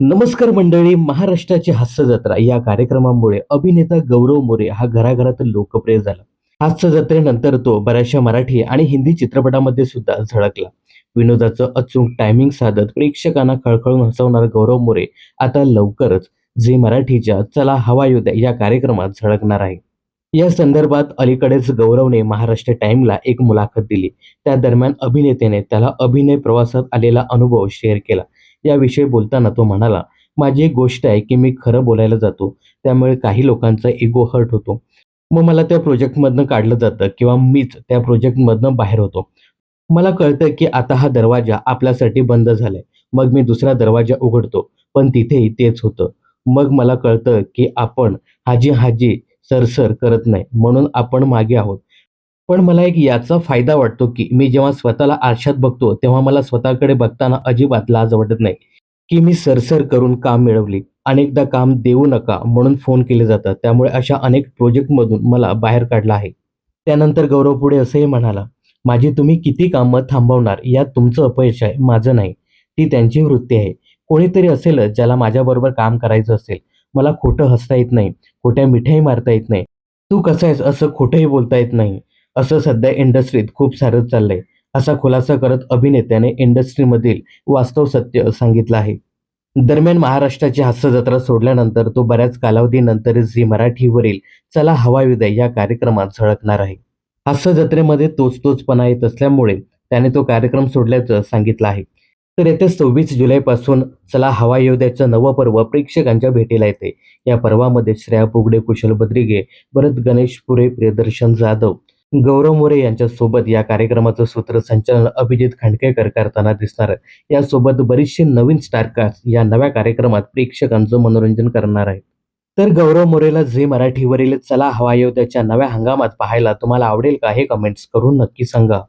नमस्कार मंडळी महाराष्ट्राची हास्य जत्रा. या कार्यक्रमामुळे अभिनेता गौरव मोरे हा घराघरात लोकप्रिय झाला. हास्य जत्रेनंतर तो बऱ्याचशा मराठी आणि हिंदी चित्रपटामध्ये सुद्धा झळकला. विनोदाचं अचूक टायमिंग साधत प्रेक्षकांना खळखळून हसवणारा गौरव मोरे आता लवकरच झी मराठीच्या चला हवा येऊ द्या या कार्यक्रमात झळकणार आहे. या संदर्भात अलीकडेच गौरवने महाराष्ट्र टाइमला एक मुलाखत दिली. त्या दरम्यान अभिनेत्याने त्याला अभिनय प्रवासात आलेला अनुभव शेअर केला. याविषयी बोलताना तो म्हणाला माझी एक गोष्ट आहे की मी खरं बोलायला जातो त्यामुळे काही लोकांचा इगो हर्ट होतो. मग मला त्या प्रोजेक्टमधनं काढलं जातं किंवा मीच त्या प्रोजेक्टमधनं बाहेर होतो. मला कळतं की आता हा दरवाजा आपल्यासाठी बंद झालाय. मग मी दुसरा दरवाजा उघडतो पण तिथेही तेच होतं. मग मला कळतं की आपण हाजी हाजी सरसर करत नाही म्हणून आपण मागे आहोत. पण मला एक याचा फायदा वाटतो की मी जेव्हा स्वतःला आरशात बघतो तेव्हा मला स्वतःकडे बघताना अजिबात लाज वाटत नाही की मी सरसर करून काम मिळवली. अनेकदा काम देऊ नका म्हणून फोन केले जातात. त्यामुळे अशा अनेक प्रोजेक्टमधून मला बाहेर काढलं आहे. त्यानंतर गौरव पुढे असंही म्हणाला माझी तुम्ही किती कामं थांबवणार यात तुमचं अपयश आहे माझं नाही. ती त्यांची वृत्ती आहे. कोणीतरी असेलच ज्याला माझ्याबरोबर काम करायचं असेल. मला खोटं हसता येत नाही खोट्या मिठाई मारता येत नाही. तू कसं आहेस असं खोटंही बोलता येत नाही. असं सध्या इंडस्ट्रीत खूप सारं चाललंय. असा खुलासा करत अभिनेत्याने इंडस्ट्रीमधील वास्तव सत्य सांगितलं आहे. दरम्यान महाराष्ट्राची हास्य जत्रा सोडल्यानंतर तो बऱ्याच कालावधीनंतर झी मराठीवरील चला हवा विदय या कार्यक्रमात झळकणार आहे. हास्य जत्रेमध्ये तोच तोचपणा येत असल्यामुळे त्याने तो कार्यक्रम सोडल्याचं सांगितलं आहे. तर येत्या सव्वीस जुलैपासून चला हवा योद्याचं नवं पर्व प्रेक्षकांच्या भेटीला येते. या पर्वामध्ये श्रेया पुगडे कुशल बद्रिगे भरत गणेश पुरे प्रियदर्शन जाधव गौरव मोरे यांच्या सोबत या कार्यक्रमाचं सूत्रसंचालन अभिजित खांडकेकर करताना दिसणार. यासोबत बरीचशी नवीन स्टारकास्ट या नव्या कार्यक्रमात प्रेक्षकांचं मनोरंजन करणार आहे तर गौरव मोरेला झी मराठीवरील चला हवा येऊ त्याच्या नव्या हंगामात पाहायला तुम्हाला आवडेल का हे कमेंट्स करून नक्की सांगा.